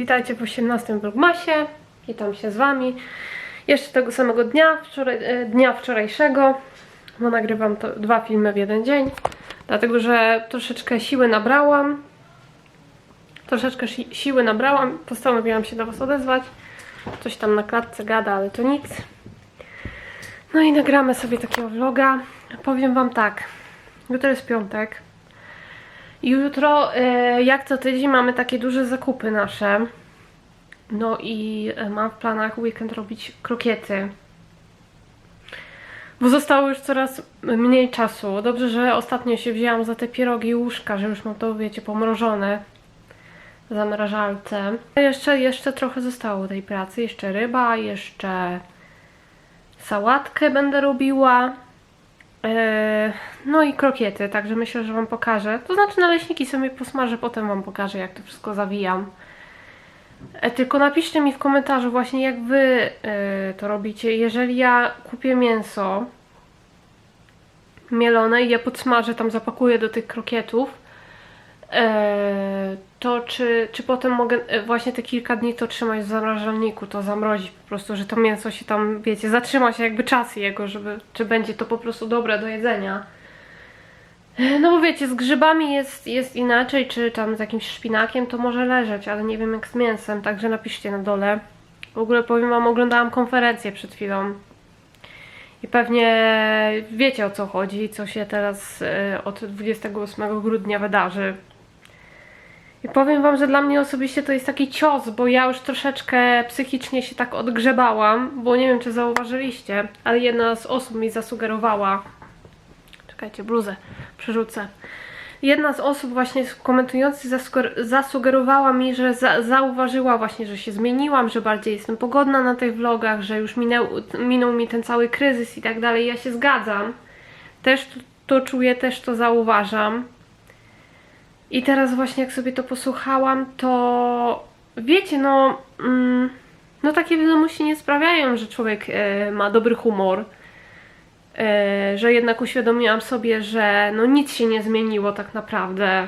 Witajcie w 18 vlogmasie. Witam się z Wami. Jeszcze tego samego dnia, wczoraj, e, dnia wczorajszego, bo nagrywam to dwa filmy w jeden dzień, dlatego że troszeczkę siły nabrałam. Troszeczkę si siły nabrałam, postanowiłam się do Was odezwać. Coś tam na klatce gada, ale to nic. No i nagramy sobie takiego vloga. Powiem Wam tak, jutro jest piątek. Jutro, e, jak co tydzień, mamy takie duże zakupy nasze. No i e, mam w planach weekend robić krokiety. Bo zostało już coraz mniej czasu. Dobrze, że ostatnio się wzięłam za te pierogi i łóżka, że już mam to, wiecie, pomrożone w zamrażalce. Jeszcze, jeszcze trochę zostało tej pracy. Jeszcze ryba, jeszcze sałatkę będę robiła. Eee, No i krokiety, także myślę, że Wam pokażę. To znaczy naleśniki sobie posmażę, potem Wam pokażę, jak to wszystko zawijam. E, Tylko napiszcie mi w komentarzu właśnie, jak Wy e, to robicie. Jeżeli ja kupię mięso mielone i je podsmażę, tam zapakuję do tych krokietów, e, to czy, czy potem mogę e, właśnie te kilka dni to trzymać w zamrażalniku, to zamrozić po prostu, że to mięso się tam, wiecie, zatrzyma się jakby czas jego, żeby, czy będzie to po prostu dobre do jedzenia. E, No bo wiecie, z grzybami jest, jest inaczej, czy tam z jakimś szpinakiem to może leżeć, ale nie wiem jak z mięsem, także napiszcie na dole. W ogóle powiem wam, oglądałam konferencję przed chwilą. I pewnie wiecie o co chodzi, co się teraz e, od 28 grudnia wydarzy. I powiem wam, że dla mnie osobiście to jest taki cios, bo ja już troszeczkę psychicznie się tak odgrzebałam, bo nie wiem czy zauważyliście, ale jedna z osób mi zasugerowała, czekajcie, bluzę przerzucę. Jedna z osób właśnie komentujących zasuger- zasugerowała mi, że za- zauważyła właśnie, że się zmieniłam, że bardziej jestem pogodna na tych vlogach, że już minął, minął mi ten cały kryzys i tak dalej. Ja się zgadzam. Też to czuję, też to zauważam. I teraz właśnie jak sobie to posłuchałam, to wiecie, no, mm, no takie wiadomości nie sprawiają, że człowiek e, ma dobry humor. E, że jednak uświadomiłam sobie, że no nic się nie zmieniło tak naprawdę,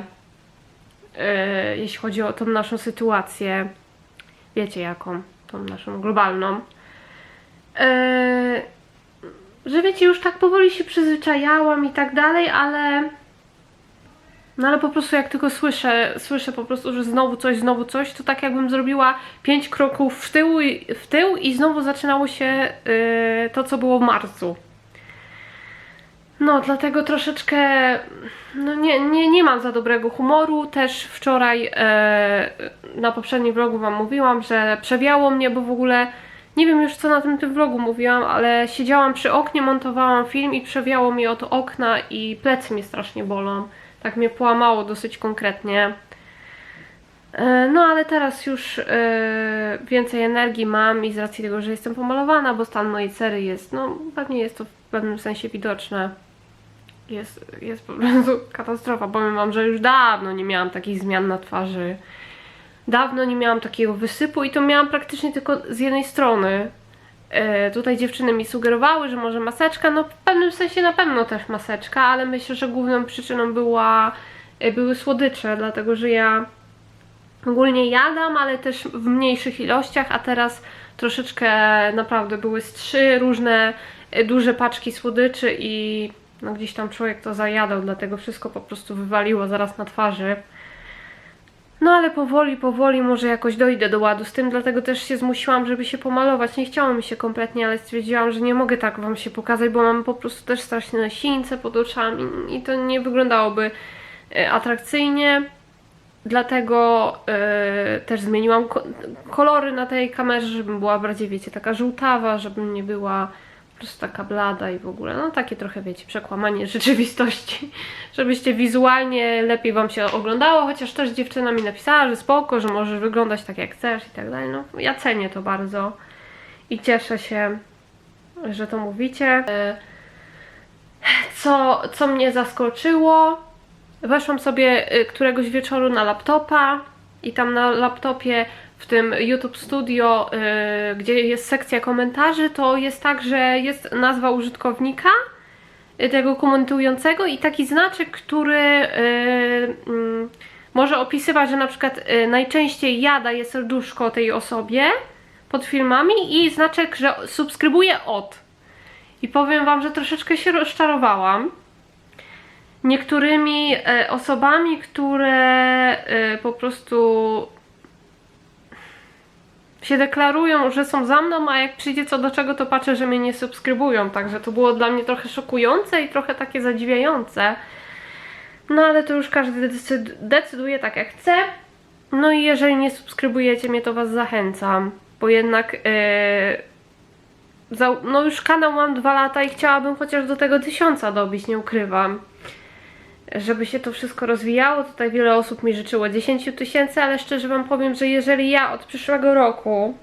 e, jeśli chodzi o tą naszą sytuację. Wiecie jaką? Tą naszą globalną. Że wiecie, już tak powoli się przyzwyczajałam i tak dalej, ale no ale po prostu jak tylko słyszę, słyszę po prostu, że znowu coś, znowu coś, to tak jakbym zrobiła pięć kroków w tył i, w tył i znowu zaczynało się yy, to, co było w marcu. No, dlatego troszeczkę no nie, nie, nie mam za dobrego humoru. Też wczoraj e, na poprzednim vlogu Wam mówiłam, że przewiało mnie, bo w ogóle nie wiem już co na tym, tym vlogu mówiłam, ale siedziałam przy oknie, montowałam film i przewiało mi od okna i plecy mnie strasznie bolą. Tak mnie połamało dosyć konkretnie. E, No ale teraz już e, więcej energii mam i z racji tego, że jestem pomalowana, bo stan mojej cery jest, no pewnie jest to w pewnym sensie widoczne. Jest, jest po prostu katastrofa. Powiem wam, że już dawno nie miałam takich zmian na twarzy. Dawno nie miałam takiego wysypu i to miałam praktycznie tylko z jednej strony. E, tutaj dziewczyny mi sugerowały, że może maseczka, no w pewnym sensie na pewno też maseczka, ale myślę, że główną przyczyną była, e, były słodycze, dlatego że ja ogólnie jadam, ale też w mniejszych ilościach, a teraz troszeczkę naprawdę były z trzy różne e, duże paczki słodyczy i no gdzieś tam człowiek to zajadał, dlatego wszystko po prostu wywaliło zaraz na twarzy. No ale powoli, powoli może jakoś dojdę do ładu z tym, dlatego też się zmusiłam, żeby się pomalować. Nie chciało mi się kompletnie, ale stwierdziłam, że nie mogę tak wam się pokazać, bo mam po prostu też straszne sińce pod oczami i to nie wyglądałoby e, atrakcyjnie. Dlatego e, też zmieniłam ko- kolory na tej kamerze, żebym była bardziej, wiecie, taka żółtawa, żebym nie była taka blada i w ogóle, no takie trochę, wiecie, przekłamanie rzeczywistości, żebyście wizualnie lepiej Wam się oglądało, chociaż też dziewczyna mi napisała, że spoko, że możesz wyglądać tak jak chcesz i tak dalej, no ja cenię to bardzo i cieszę się, że to mówicie. E, Co, co mnie zaskoczyło, weszłam sobie y, któregoś wieczoru na laptopa i tam na laptopie w tym YouTube Studio, y, gdzie jest sekcja komentarzy, to jest tak, że jest nazwa użytkownika y, tego komentującego i taki znaczek, który y, mm, może opisywać, że na przykład najczęściej ja daję serduszko tej osobie pod filmami i znaczek, że subskrybuję od. I powiem Wam, że troszeczkę się rozczarowałam niektórymi osobami, które po prostu się deklarują, że są za mną, a jak przyjdzie co do czego, to patrzę, że mnie nie subskrybują. Także to było dla mnie trochę szokujące i trochę takie zadziwiające. No ale to już każdy decyd- decyduje tak jak chce. No i jeżeli nie subskrybujecie mnie, to Was zachęcam, bo jednak za, no już kanał mam dwa lata i chciałabym chociaż do tego tysiąca dobić, nie ukrywam. Żeby się to wszystko rozwijało, tutaj wiele osób mi życzyło 10 tysięcy, ale szczerze Wam powiem, że jeżeli ja od przyszłego roku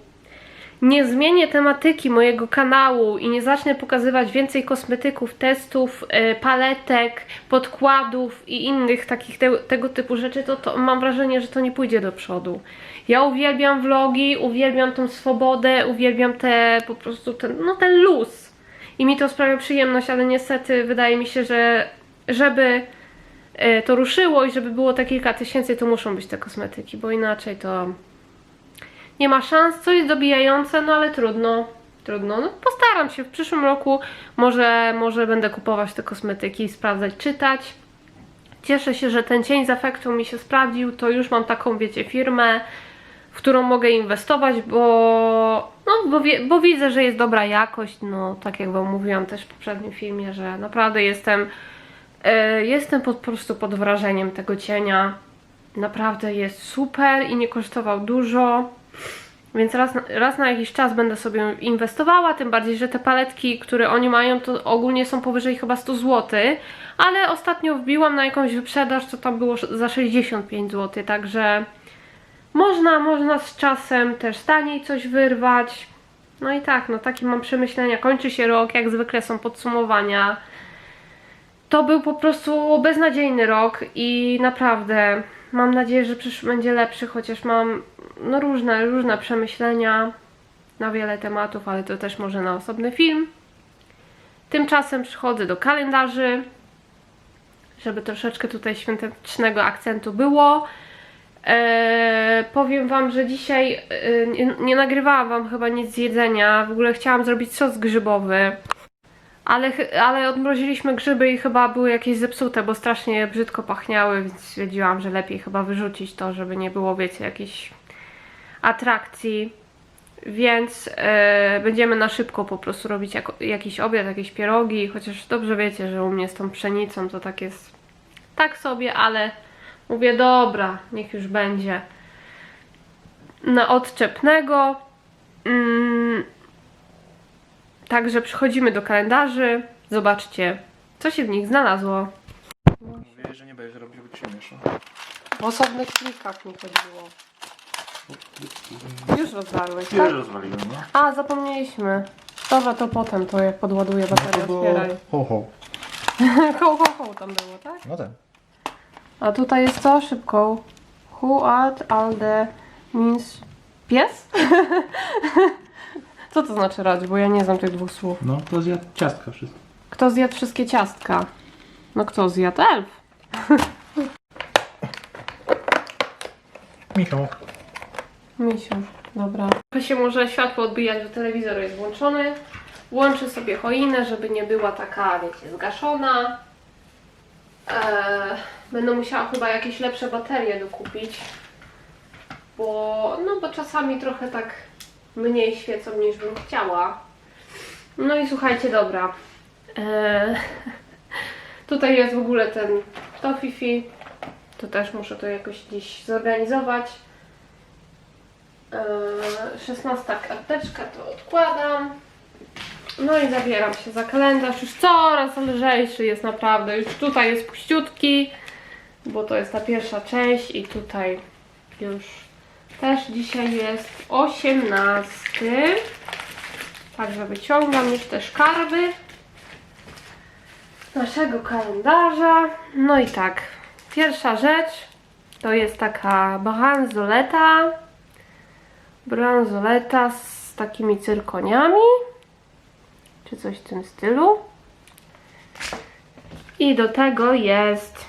nie zmienię tematyki mojego kanału i nie zacznę pokazywać więcej kosmetyków, testów, e, paletek, podkładów i innych takich te, tego typu rzeczy, to, to mam wrażenie, że to nie pójdzie do przodu. Ja uwielbiam vlogi, uwielbiam tą swobodę, uwielbiam te po prostu ten, no ten luz. I mi to sprawia przyjemność, ale niestety wydaje mi się, że żeby to ruszyło i żeby było te kilka tysięcy, to muszą być te kosmetyki, bo inaczej to nie ma szans, coś dobijające, no ale trudno. Trudno. No, postaram się w przyszłym roku. Może, może będę kupować te kosmetyki, sprawdzać, czytać. Cieszę się, że ten cień z efektu mi się sprawdził. To już mam taką, wiecie, firmę, w którą mogę inwestować, bo, no, bo, wie, bo widzę, że jest dobra jakość. No, tak jak Wam mówiłam też w poprzednim filmie, że naprawdę jestem, e, jestem po prostu pod wrażeniem tego cienia. Naprawdę jest super i nie kosztował dużo. Więc raz, na- raz na jakiś czas będę sobie inwestowała, tym bardziej, że te paletki, które oni mają, to ogólnie są powyżej chyba 100 zł, ale ostatnio wbiłam na jakąś wyprzedaż, to tam było za 65 zł, także można, można z czasem też taniej coś wyrwać. No i tak, no takie mam przemyślenia. Kończy się rok, jak zwykle są podsumowania. To był po prostu beznadziejny rok i naprawdę mam nadzieję, że przyszły będzie lepszy, chociaż mam no różne, różne przemyślenia na wiele tematów, ale to też może na osobny film. Tymczasem przychodzę do kalendarzy, żeby troszeczkę tutaj świątecznego akcentu było. Eee, powiem Wam, że dzisiaj e, nie, nie nagrywałam Wam chyba nic z jedzenia. W ogóle chciałam zrobić sos grzybowy. Ale, ale odmroziliśmy grzyby i chyba były jakieś zepsute, bo strasznie brzydko pachniały, więc stwierdziłam, że lepiej chyba wyrzucić to, żeby nie było, wiecie, jakichś atrakcji. Więc e, będziemy na szybko po prostu robić jako, jakiś obiad, jakieś pierogi, chociaż dobrze wiecie, że u mnie z tą pszenicą to tak jest tak sobie, ale mówię, dobra, niech już będzie. Na odczepnego. Mm, Także przechodzimy do kalendarzy. Zobaczcie, co się w nich znalazło. Mówię, że nie będziesz robił, bo ci się miesza. W osobnych plikach mi chodziło. Już rozwarłeś, tak? rozwaliłem, no? A, zapomnieliśmy. Dobra, to potem, to jak podładuję baterię, otwieraj. Ho, ho. ho, ho, ho tam było, tak? No tak. A tutaj jest co? Szybko. Who at all the means pies? Co to znaczy radź, bo ja nie znam tych dwóch słów. No, to zjadł ciastka wszystko. Kto zjadł wszystkie ciastka? No kto zjadł? Elf. Michał. Misiu, dobra. Trochę się może światło odbijać, bo telewizor jest włączony. Włączę sobie choinę, żeby nie była taka, wiecie, zgaszona. Eee, będę musiała chyba jakieś lepsze baterie dokupić. Bo, no bo czasami trochę tak mniej świecą niż bym chciała. No i słuchajcie, dobra. Eee, tutaj jest w ogóle ten Tofifi. To też muszę to jakoś gdzieś zorganizować. Eee, 16 karteczka to odkładam. No i zabieram się za kalendarz. Już coraz lżejszy jest naprawdę. Już tutaj jest puściutki, bo to jest ta pierwsza część i tutaj już też dzisiaj jest 18. Także wyciągam już te szkarby naszego kalendarza. No i tak, pierwsza rzecz to jest taka bransoleta. Bransoleta z takimi cyrkoniami, czy coś w tym stylu. I do tego jest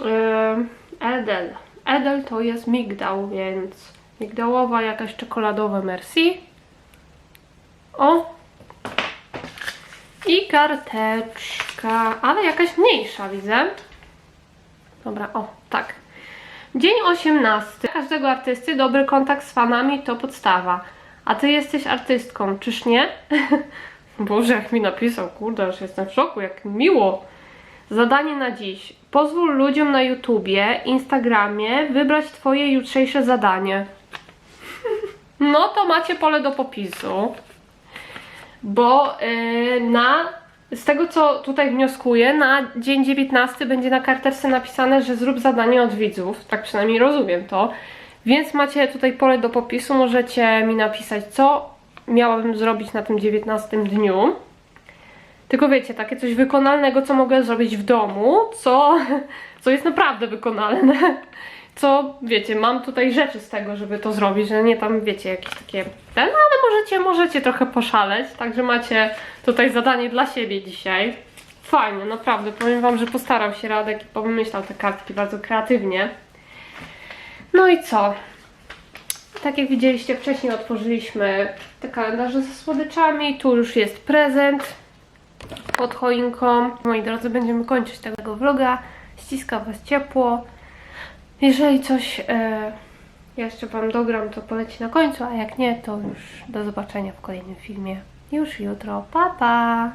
yy, Eldel. Edel to jest migdał, więc migdałowa, jakaś czekoladowa merci. O! I karteczka, ale jakaś mniejsza widzę. Dobra, o, tak. Dzień 18. Każdego artysty dobry kontakt z fanami to podstawa. A ty jesteś artystką, czyż nie? Boże, jak mi napisał, kurde, już jestem w szoku, jak miło. Zadanie na dziś. Pozwól ludziom na YouTubie, Instagramie wybrać twoje jutrzejsze zadanie. No to macie pole do popisu. Bo yy, na z tego co tutaj wnioskuję, na dzień 19 będzie na karteczce napisane, że zrób zadanie od widzów. Tak przynajmniej rozumiem to. Więc macie tutaj pole do popisu, możecie mi napisać, co miałabym zrobić na tym 19 dniu. Tylko wiecie, takie coś wykonalnego, co mogę zrobić w domu, co, co jest naprawdę wykonalne. Co, wiecie, mam tutaj rzeczy z tego, żeby to zrobić, że nie tam, wiecie, jakieś takie ten, no ale możecie, możecie trochę poszaleć, także macie tutaj zadanie dla siebie dzisiaj. Fajnie, naprawdę, powiem wam, że postarał się Radek i pomyślał te kartki bardzo kreatywnie. No i co? Tak jak widzieliście wcześniej, otworzyliśmy te kalendarze ze słodyczami. Tu już jest prezent pod choinką. Moi drodzy, będziemy kończyć tego vloga. Ściskam Was ciepło. Jeżeli coś e, jeszcze Wam dogram, to poleci na końcu, a jak nie, to już do zobaczenia w kolejnym filmie. Już jutro. Pa, pa!